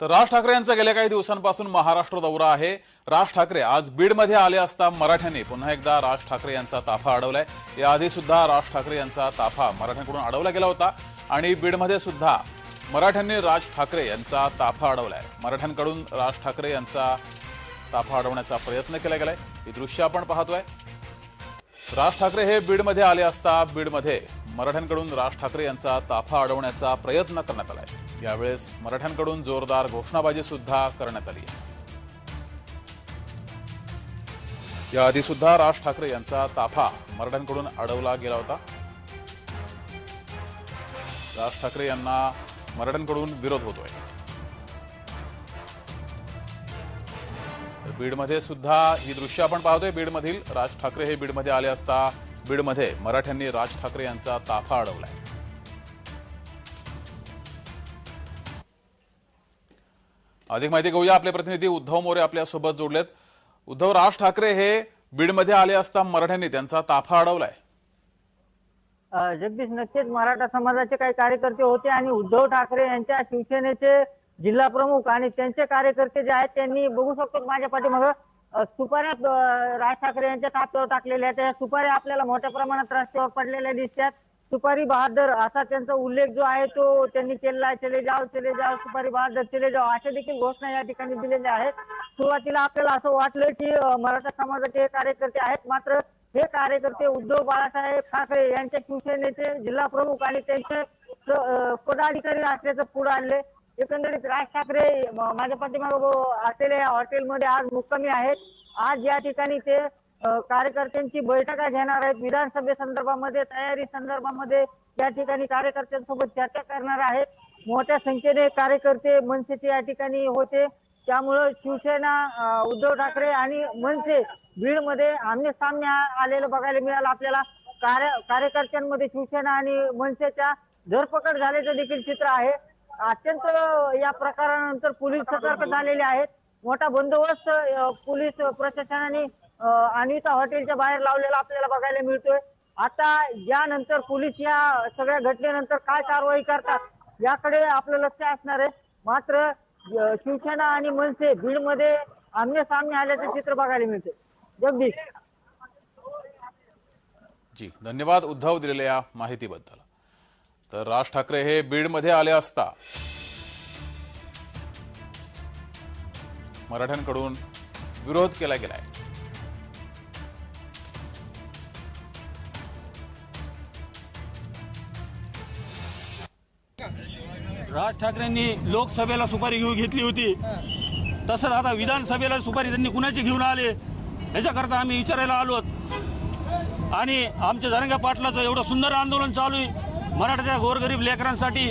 तर राज ठाकरे यांचा गेल्या काही दिवसांपासून महाराष्ट्र दौरा आहे. राज ठाकरे आज बीडमध्ये आले असता मराठ्यांनी पुन्हा एकदा राज ठाकरे यांचा ताफा अडवलाय. याआधी सुद्धा राज ठाकरे यांचा ताफा मराठ्यांकडून अडवला गेला होता आणि बीडमध्ये सुद्धा मराठ्यांनी राज ठाकरे यांचा ताफा अडवलाय. मराठ्यांकडून राज ठाकरे यांचा ताफा अडवण्याचा प्रयत्न केला गेलाय. ही दृश्य आपण पाहतोय. राज ठाकरे हे बीडमध्ये आले असता बीडमध्ये मराठ्यांकडून राज ठाकरे यांचा ताफा अडवण्याचा प्रयत्न करण्यात आलाय. यावेळेस मराठ्यांकडून जोरदार घोषणाबाजी सुद्धा करण्यात आली याआधी सुद्धा राज ठाकरे यांचा ताफा मराठ्यांकडून अडवला गेला होता. राज ठाकरे यांना मराठ्यांकडून विरोध होतोय. बीडमध्ये सुद्धा ही दृश्य आपण पाहतोय. बीडमधील राज ठाकरे हे बीडमध्ये आले असता बीडमध्ये मराठ्यांनी राज ठाकरे यांचा ताफा अडवलाय. अधिक माहिती घेऊया. आपले प्रतिनिधी उद्धव मोरे आपल्यासोबत जोडलेत. उद्धव राज ठाकरे हे बीडमध्ये आले असता मराठ्यांनी त्यांचा ताफा अडवलाय. जगदीश नक्कीच मराठा समाजाचे काही कार्यकर्ते होते आणि उद्धव ठाकरे यांच्या शिवसेनेचे जिल्हा प्रमुख आणि त्यांचे कार्यकर्ते जे आहेत त्यांनी बघू शकतो माझ्या पाठीमागं सुपाऱ्या राज ठाकरे यांच्या ताप्यावर टाकलेल्या आहेत. त्या सुपाऱ्या आपल्याला मोठ्या प्रमाणात रस्त्यावर पडलेल्या दिसतात. सुपारी बहादर असा त्यांचा उल्लेख जो आहे तो त्यांनी केलेला आहे. चले जाओ चले जाओ सुपारी बहादर चले जाओ अशा देखील घोषणा या ठिकाणी दिलेल्या आहेत. सुरुवातीला आपल्याला असं वाटलं की मराठा समाजाचे हे कार्यकर्ते आहेत. मात्र हे कार्यकर्ते उद्धव बाळासाहेब ठाकरे यांच्या शिवसेनेचे जिल्हा प्रमुख आणि त्यांचे पदाधिकारी असल्याचं पुढे आणले. एकंदरीत राज ठाकरे माझ्या पाठीमागे असलेल्या हॉटेलमध्ये आज मुक्कामी आहेत. आज या ठिकाणी ते कार्यकर्त्यांची बैठका घेणार आहेत. विधानसभे संदर्भामध्ये तयारी संदर्भामध्ये या ठिकाणी कार्यकर्त्यांसोबत चर्चा करणार आहेत. मोठ्या संख्येने कार्यकर्ते मनसेचे या ठिकाणी होते. त्यामुळं शिवसेना उद्धव ठाकरे आणि मनसे बीडमध्ये आमने सामने आलेलं बघायला मिळालं आपल्याला. कार्य कार्यकर्त्यांमध्ये शिवसेना आणि मनसेच्या धरपकड झाल्याचं देखील चित्र आहे. अत्यंत या प्रकारानंतर पोलीस सतर्क झालेले आहेत. मोठा बंदोबस्त पोलीस प्रशासनाने आणि त्या हॉटेलच्या बाहेर लावलेला आपल्याला बघायला मिळतोय. आता यानंतर पोलीस या सगळ्या घटनेनंतर काय कारवाई करतात याकडे आपलं लक्ष असणार आहे. मात्र शिवसेना आणि मनसे बीडमध्ये आमने सामने आल्याचं चित्र बघायला मिळते जगदीश. जी धन्यवाद उद्धव दिलेल्या या माहितीबद्दल. तर राज ठाकरे हे बीडमध्ये आले असता मराठ्यांकडून विरोध केला गेलाय. राज ठाकरेंनी लोकसभेला सुपारी घेऊ घेतली होती. तसंच आता विधानसभेला सुपारी त्यांनी कुणाची घेऊन आले? याच्याकरता आम्ही विचारायला आलो आणि आमच्या धरंग्या पाटलाचं एवढं सुंदर आंदोलन चालू आहे. मराठ्याच्या गोरगरीब लेकरांसाठी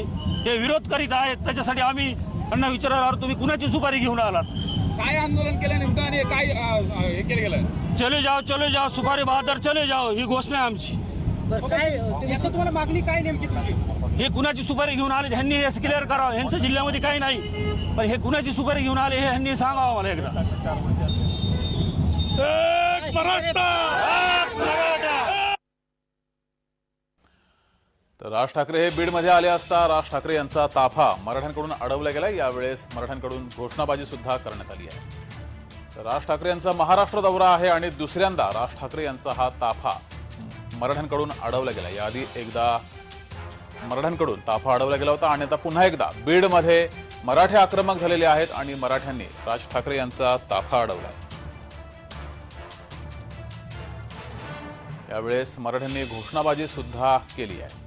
हे विरोध करीत आहेत. त्याच्यासाठी आम्ही त्यांना विचारायला आलो तुम्ही कुणाची सुपारी घेऊन आलात? काय आंदोलन केलं नेमकं आणि काय हे केलं गेलं? चले जाओ चले जाओ सुपारी बहादर चले जाओ ही घोषणा आहे आमची. तुम्हाला मागणी काय नेमकी तुमची? हे कुणाची सुपारी घेऊन आले ह्यांनी हे क्लिअर करावं. ह्यांच्या जिल्ह्यामध्ये काही नाही. पण हे कुणाची सुपारी घेऊन आले हे ह्यांनी सांगावं मला एकदा. एक मराठा! एक मराठा! तर राज ठाकरे हे बीडमध्ये आले असता राज ठाकरे यांचा ताफा मराठ्यांकडून अडवला गेलाय. यावेळेस मराठ्यांकडून घोषणाबाजी सुद्धा करण्यात आली आहे. तर राज ठाकरे यांचा महाराष्ट्र दौरा आहे आणि दुसऱ्यांदा राज ठाकरे यांचा हा ताफा मराठ्यांकडून अडवला गेला याआधी एकदा मराठ्यांकडून ताफा अडवला गेला होता आणि आता पुन्हा एकदा बीडमध्ये मराठे आक्रमक झालेले आहेत आणि मराठ्यांनी राज ठाकरे यांचा ताफा अडवला. यावेळेस मराठ्यांनी घोषणाबाजी सुद्धा केली आहे.